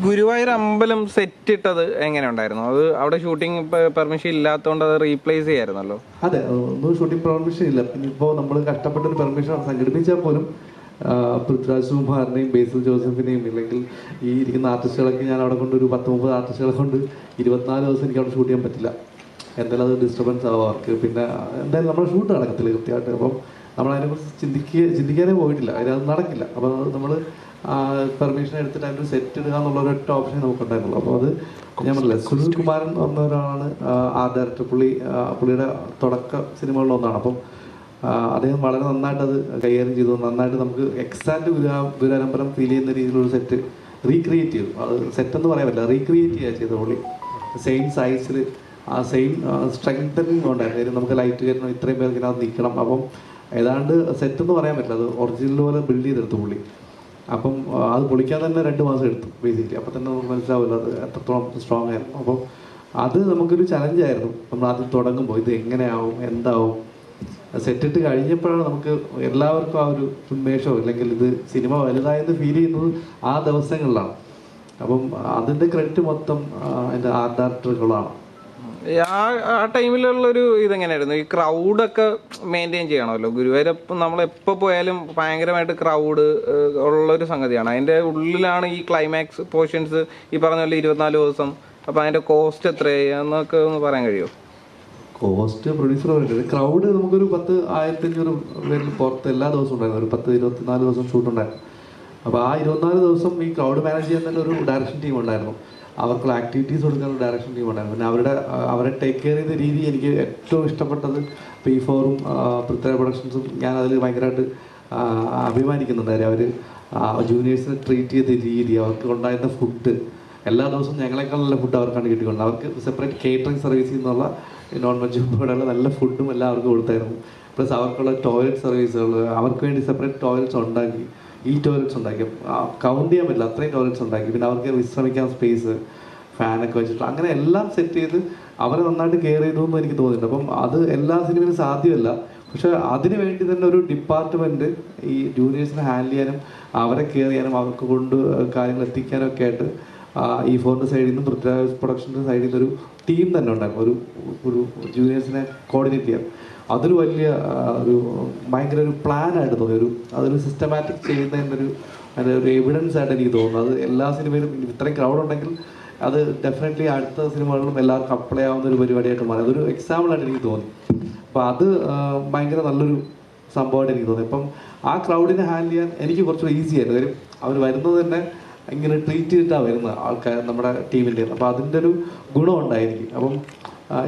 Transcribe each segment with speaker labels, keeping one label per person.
Speaker 1: ഗുരുവായൂർ അമ്പലം സെറ്റ് ഇട്ടത് എങ്ങനെ ഉണ്ടായിരുന്നു അത് അവിടെ ഷൂട്ടിംഗ് പെർമിഷൻ ഇല്ലാത്തതുകൊണ്ട് അത് റീപ്ലേസ് ചെയ്യായിരുന്നല്ലോ?
Speaker 2: അതെ ഒന്നും ഷൂട്ടിംഗ് പെർമിഷൻ ഇല്ല. ഇപ്പോൾ നമ്മൾ കഷ്ടപ്പെട്ടൊരു പെർമിഷൻ സംഘടിപ്പിച്ചാൽ പോലും പൃഥ്വിരാജ് കുമാറിനെയും ബേസിൽ ജോസഫിനെയും ഇല്ലെങ്കിൽ ഈ ഇരിക്കുന്ന ആർട്ടിസ്റ്റുകളൊക്കെ ഞാൻ അവിടെ കൊണ്ട് ഒരു പത്ത് മുപ്പത് ആർട്ടിസ്റ്റുകളെ കൊണ്ട് ഇരുപത്തിനാല് ദിവസം എനിക്ക് അവിടെ ഷൂട്ട് ചെയ്യാൻ പറ്റില്ല. എന്തായാലും അത് ഡിസ്റ്റർബൻസ് ആവും അവർക്ക്. പിന്നെ എന്തായാലും നമ്മുടെ ഷൂട്ട് നടക്കത്തില്ല കൃത്യമായിട്ട്. അപ്പം നമ്മൾ അതിനെക്കുറിച്ച് ചിന്തിക്കുക ചിന്തിക്കാനേ പോയിട്ടില്ല. അതിനത് നടക്കില്ല. അപ്പം നമ്മൾ പെർമിഷൻ എടുത്തിട്ട് അതിന്റെ സെറ്റ് ഇടുക എന്നുള്ള ഒരൊറ്റ ഓപ്ഷൻ നമുക്കുണ്ടായിരുന്നുള്ളൂ. അപ്പോൾ അത് ഞാൻ പറഞ്ഞില്ല സുനിൽ കുമാരൻ എന്ന് പറഞ്ഞ ഒരാളാണ് ആ, ഡയറക്ടർ പുള്ളി പുള്ളിയുടെ തുടക്ക സിനിമകളിൽ ഒന്നാണ്. അപ്പം അദ്ദേഹം വളരെ നന്നായിട്ട് അത് കൈകാര്യം ചെയ്തു. നന്നായിട്ട് നമുക്ക് എക്സാക്ട് ഗുരാ ഗുരുവാരമ്പലം ഫീൽ ചെയ്യുന്ന രീതിയിലൊരു സെറ്റ് റീക്രിയേറ്റ് ചെയ്തു. അത് സെറ്റ് എന്ന് പറയാൻ പറ്റില്ല റീക്രിയേറ്റ് ചെയ്യുക ചെയ്ത പുള്ളി. സെയിം സൈസിൽ ആ സെയിം സ്ട്രെങ്തനിങ് ഉണ്ടായിരുന്നു നമുക്ക് ലൈറ്റ് കയറ്റണം ഇത്രയും പേർക്ക് അത് നിൽക്കണം. അപ്പം ഏതാണ്ട് സെറ്റ് എന്ന് പറയാൻ പറ്റില്ല. അത് ഒറിജിനൽ പോലെ ബിൽഡ് ചെയ്തെടുത്തു പുള്ളി. അപ്പം അത് പൊളിക്കാൻ തന്നെ രണ്ട് മാസം എടുത്തു ബേസിക്കലി അപ്പം തന്നെ നമുക്ക് മനസ്സിലാവില്ല അത് എത്രത്തോളം സ്ട്രോങ് ആയിരുന്നു. അപ്പോൾ അത് നമുക്കൊരു ചലഞ്ചായിരുന്നു നമ്മൾ ആദ്യം തുടങ്ങുമ്പോൾ ഇത് എങ്ങനെയാവും എന്താവും? സെറ്റിട്ട് കഴിഞ്ഞപ്പോഴാണ് നമുക്ക് എല്ലാവർക്കും ആ ഒരു ഉന്മേഷമോ അല്ലെങ്കിൽ ഇത് സിനിമ വലുതായെന്ന് ഫീൽ ചെയ്യുന്നത് ആ ദിവസങ്ങളിലാണ്. അപ്പം അതിന്റെ ക്രെഡിറ്റ് മൊത്തം അതിന്റെ ആർട്ട് ഡയറക്ടറുകളാണ്
Speaker 1: ആ ആ ടൈമിലുള്ളൊരു ഇതെങ്ങനെയായിരുന്നു? ഈ ക്രൗഡൊക്കെ മെയിന്റെയിൻ ചെയ്യണമല്ലോ? ഗുരുവായൂരപ്പം നമ്മൾ എപ്പോൾ പോയാലും ഭയങ്കരമായിട്ട് ക്രൗഡ് ഉള്ളൊരു സംഗതിയാണ്. അതിന്റെ ഉള്ളിലാണ് ഈ ക്ലൈമാക്സ് പോർഷൻസ് ഈ പറഞ്ഞ പോലെ ഇരുപത്തിനാല് ദിവസം. അപ്പോൾ അതിന്റെ കോസ്റ്റ് എത്രയായി? എന്നൊക്കെ ഒന്ന് പറയാൻ കഴിയുമോ
Speaker 2: കോസ്റ്റ് പ്രൊഡ്യൂസർ പറഞ്ഞിട്ട് ക്രൗഡ് നമുക്കൊരു പത്ത് ആയിരത്തി അഞ്ഞൂറ് പേരിൽ പുറത്ത് എല്ലാ ദിവസവും ഉണ്ടായിരുന്നു. ഒരു പത്ത് ഇരുപത്തിനാല് ദിവസം ഷൂട്ട് ഉണ്ടായിരുന്നു. അപ്പോൾ ആ ഇരുപത്തിനാല് ദിവസം ഈ ക്രൗഡ് മാനേജ് ചെയ്യാൻ തന്നെ ഒരു ഡയറക്ഷൻ ടീം ഉണ്ടായിരുന്നു. അവർക്കുള്ള ആക്ടിവിറ്റീസ് കൊടുക്കാനുള്ള ഡയറക്ഷൻ ടീം ഉണ്ടായിരുന്നു. പിന്നെ അവരുടെ അവരെ ടേക്ക് കെയർ ചെയ്ത രീതി എനിക്ക് ഏറ്റവും ഇഷ്ടപ്പെട്ടത് പി ഫോറും പൃഥ്വി പ്രൊഡക്ഷൻസും ഞാൻ അതിൽ ഭയങ്കരമായിട്ട് അഭിമാനിക്കുന്നുണ്ടായിരുന്നു. അഭിമാനിക്കുന്നുണ്ട് അവർ ജൂനിയേഴ്സിനെ ട്രീറ്റ് ചെയ്ത രീതി അവർക്ക് ഉണ്ടായിരുന്ന ഫുഡ് എല്ലാ ദിവസവും ഞങ്ങളെക്കാൾ നല്ല ഫുഡ് അവർക്കാണ് കിട്ടിക്കൊണ്ട് അവർക്ക് സെപ്പറേറ്റ് കേറ്ററിംഗ് സർവീസ് നിന്നുള്ള നോൺ വെജ് ഉൾപ്പെടെയുള്ള നല്ല ഫുഡും എല്ലാം അവർക്ക് കൊടുത്തായിരുന്നു. പ്ലസ് അവർക്കുള്ള ടോയ്ലറ്റ് സർവീസുകൾ അവർക്ക് വേണ്ടി സെപ്പറേറ്റ് ടോയ്ലറ്റ്സ് ഉണ്ടാക്കി. ഈ ടോയ്ലറ്റ്സ് ഉണ്ടാക്കി. കൗണ്ട് ചെയ്യാൻ പറ്റില്ല. അത്രയും ടോയ്ലറ്റ്സ് ഉണ്ടാക്കി. പിന്നെ അവർക്ക് വിശ്രമിക്കാൻ സ്പേസ് ഫാനൊക്കെ വെച്ചിട്ട് അങ്ങനെ എല്ലാം സെറ്റ് ചെയ്ത് അവരെ നന്നായിട്ട് കെയർ ചെയ്തു എന്ന് എനിക്ക് തോന്നിയിട്ടുണ്ട്. അപ്പം അത് എല്ലാ സിനിമയിലും സാധ്യമല്ല. പക്ഷെ അതിനു വേണ്ടി തന്നെ ഒരു ഡിപ്പാർട്ട്മെന്റ് ഈ ജൂനിയേഴ്സിനെ ഹാൻഡിൽ ചെയ്യാനും അവരെ കെയർ ചെയ്യാനും അവർക്ക് കൊണ്ട് കാര്യങ്ങൾ എത്തിക്കാനും ഒക്കെ ആയിട്ട് ഈ ഫോറിന്റെ സൈഡിൽ നിന്നും പൃഥ്വിരാജ് പ്രൊഡക്ഷന്റെ സൈഡിൽ നിന്ന് ഒരു ടീം തന്നെ ഉണ്ടായിരുന്നു. ഒരു ഒരു ജൂനിയേഴ്സിനെ കോർഡിനേറ്റ് ചെയ്യാൻ. അതൊരു വലിയ ഒരു ഭയങ്കര ഒരു പ്ലാൻ ആയിട്ട് തോന്നി ഒരു അതൊരു സിസ്റ്റമാറ്റിക് ചെയ്യുന്നതിന്റെ ഒരു അതിന്റെ ഒരു എവിഡൻസ് ആയിട്ട് എനിക്ക് തോന്നുന്നു. അത് എല്ലാ സിനിമയിലും ഇത്രയും ക്രൗഡ് ഉണ്ടെങ്കിൽ അത് ഡെഫിനറ്റ്ലി അടുത്ത സിനിമകളിലും എല്ലാവർക്കും അപ്ലൈ ആവുന്ന ഒരു പരിപാടിയായിട്ട് മാറി. അതൊരു എക്സാമ്പിൾ ആയിട്ട് എനിക്ക് തോന്നി. അപ്പോൾ അത് ഭയങ്കര നല്ലൊരു സംഭവമായിട്ട് എനിക്ക് തോന്നി. അപ്പം ആ ക്രൗഡിനെ ഹാൻഡിൽ ചെയ്യാൻ എനിക്ക് കുറച്ചുകൂടി ഈസി ആയിരുന്നു. കാര്യം അവർ വരുന്നത് തന്നെ ഇങ്ങനെ ട്രീറ്റ് ചെയ്തിട്ടാണ് വരുന്നത് ആൾക്കാർ നമ്മുടെ ടീമിന്റെ അപ്പോൾ അതിന്റെ ഒരു ഗുണം ഉണ്ടായിരിക്കും. അപ്പം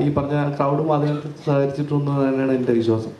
Speaker 2: ഈ പറഞ്ഞ ക്രൗഡും അതിനകത്ത് സഹകരിച്ചിട്ടുണ്ടെന്ന് തന്നെയാണ് എന്റെ വിശ്വാസം.